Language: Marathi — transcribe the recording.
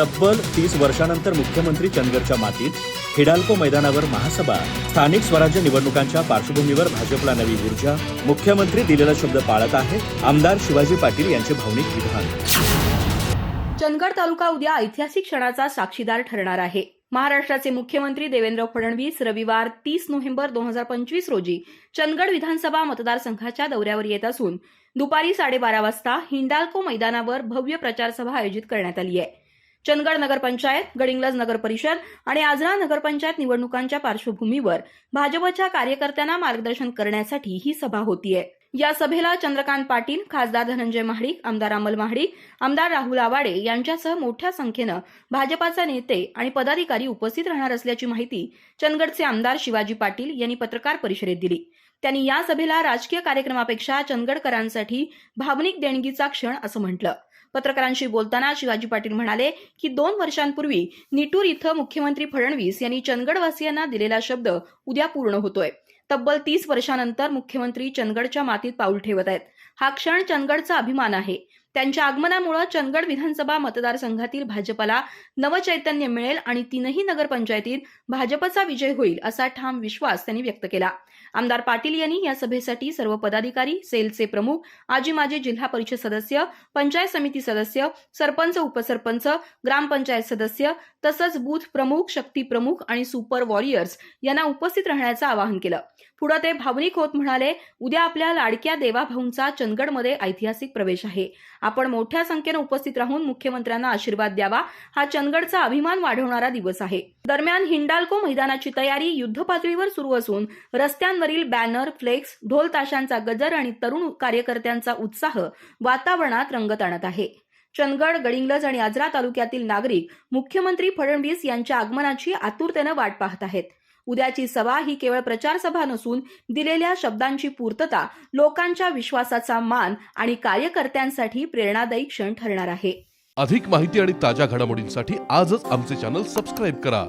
तब्बल तीस वर्षानंतर मुख्यमंत्री चंदगडच्या मातीत हिडाल्को मैदानावर महासभा. स्थानिक स्वराज्य निवडणुकांच्या पार्श्वभूमीवर भाजपला नवी ऊर्जा. मुख्यमंत्री दिलेला शब्द पाळत आहे. आमदार शिवाजी पाटील यांचे भावनिक विधान. चंदगड तालुका उद्या ऐतिहासिक क्षणाचा साक्षीदार ठरणार आहे. महाराष्ट्राचे मुख्यमंत्री देवेंद्र फडणवीस रविवार तीस नोव्हेंबर दोन हजार पंचवीस रोजी चंदगड विधानसभा मतदारसंघाच्या दौऱ्यावर येत असून दुपारी साडेबारा वाजता हिंडाल्को मैदानावर भव्य प्रचारसभा आयोजित करण्यात आली आहे. चंदगड नगरपंचायत गडिंग्लज नगर परिषद आणि आजरा नगरपंचायत निवडणुकांच्या पार्श्वभूमीवर भाजपच्या कार्यकर्त्यांना मार्गदर्शन करण्यासाठी ही सभा होतीये. या सभेला चंद्रकांत पाटील खासदार धनंजय महाडिक आमदार अमल महाडिक आमदार राहुल आवाडे यांच्यासह मोठ्या संख्येनं भाजपाचे नेते आणि पदाधिकारी उपस्थित राहणार असल्याची माहिती चंदगडचे आमदार शिवाजी पाटील यांनी पत्रकार परिषदेत दिली. त्यांनी या सभेला राजकीय कार्यक्रमापेक्षा चंदगडकरांसाठी भावनिक देणगीचा क्षण असं म्हटलं. पत्रकारांशी बोलताना शिवाजी पाटील म्हणाले की दोन वर्षांपूर्वी निटूर इथं मुख्यमंत्री फडणवीस यांनी चंदगडवासियांना दिलेला शब्द उद्या पूर्ण होतोय. तब्बल तीस वर्षानंतर मुख्यमंत्री चंदगडच्या मातीत पाऊल ठेवत आहेत. हा क्षण चंदगडचा अभिमान आहे. त्यांच्या आगमनामुळे चंदगड विधानसभा मतदारसंघातील भाजपला नवचैतन्य मिळेल आणि तीनही नगरपंचायतीत भाजपचा विजय होईल असा ठाम विश्वास त्यांनी व्यक्त केला. आमदार पाटील यांनी या सभेसाठी सर्व पदाधिकारी सेलचे प्रमुख आजी माजी जिल्हा परिषद सदस्य पंचायत समिती सदस्य सरपंच उपसरपंच ग्रामपंचायत सदस्य तसंच बूथ प्रमुख शक्ती प्रमुख आणि सुपर वॉरियर्स यांना उपस्थित राहण्याचं आवाहन केलं. पुढे ते भावनिक होत म्हणाले उद्या आपल्या लाडक्या देवाभाऊंचा चंदगडमध्ये ऐतिहासिक प्रवेश आहे. आपण मोठ्या संख्येनं उपस्थित राहून मुख्यमंत्र्यांना आशीर्वाद द्यावा हा चंदगडचा अभिमान वाढवणारा दिवस आहे. दरम्यान हिंडाल्को मैदानाची तयारी युद्धपातळीवर सुरू असून रस्त्यांवरील बॅनर फ्लेक्स ढोल ताशांचा गजर आणि तरुण कार्यकर्त्यांचा उत्साह वातावरणात रंगत आणत आहे. चंदगड गडिंग्लज आणि आजरा तालुक्यातील नागरिक मुख्यमंत्री फडणवीस यांच्या आगमनाची आतुरतेनं वाट पाहत आहेत. उद्याची सभा ही केवळ प्रचार सभा नसून दिलेल्या शब्दांची पूर्तता लोकांच्या विश्वासाचा मान आणि कार्यकर्त्यांसाठी प्रेरणादायी क्षण ठरणार आहे. अधिक माहिती आणि ताज्या घडामोडींसाठी आजच आमचे चॅनल सबस्क्राईब करा.